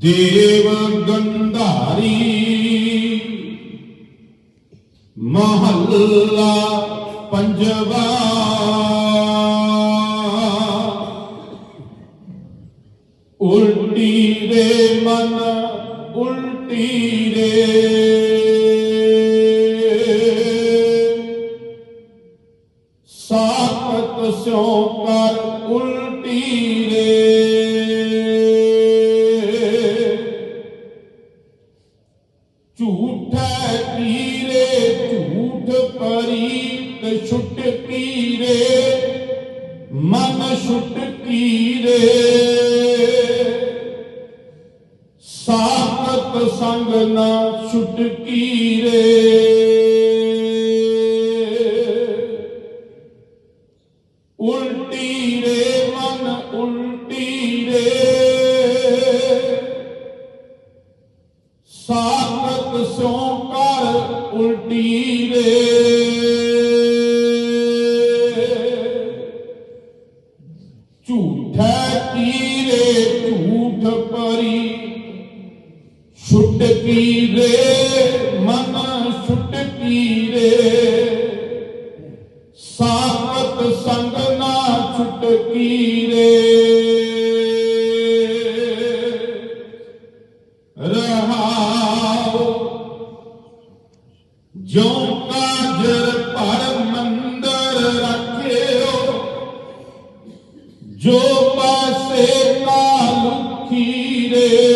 دیو گنداری محلہ پنجوا الٹی رے من الٹی رے ساکت سیوں پر الٹی رے جھوٹا تیرے جھوٹ پریت چھٹ تیرے من چھٹ تیرے ਸੰਗ ਨਾ ਛੁੱਟ ਕੀਰੇ। ਉਲਟੀ ਰੇ ਮਨ, ਉਲਟੀ ਰੇ। ਸਾਖਤ ਸੋ ਕਰ ਉਲਟੀ ਰੇ। ਝੂਠੈ ਕੀਰੇ, ਝੂਠ ਪਰੀ ਛੁੱਟ ਰੇ ਮਨ ਛੁੱਟ ਕੀਰੇ। ਸਾਖਤ ਸੰਗ ਨਾ ਛੁੱਟ ਕੀਰੇ। ਰਹਾਉ ਜੋ ਕਾਜਰ ਪਰ ਮੰਦਰ ਰੱਖਿਓ। ਜੋ ਪਾਸੇ ਕਾਲੁਖੀ ਰੇ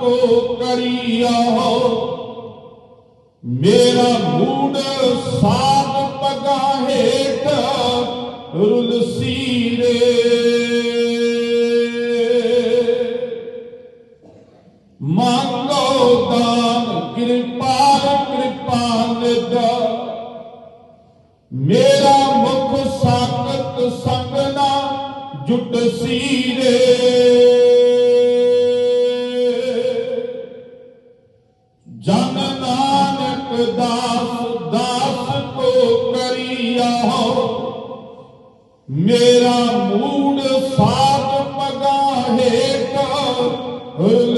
کو کریا میرا موڈ سات پگاہے رل سیرے۔ مانگو دان، کرپا کرپان دا میرا مکھ ساکت سنگنا جٹ سیرے۔ جن نانک داس داس کو میرا موڈ ساتھ پگا ہے کا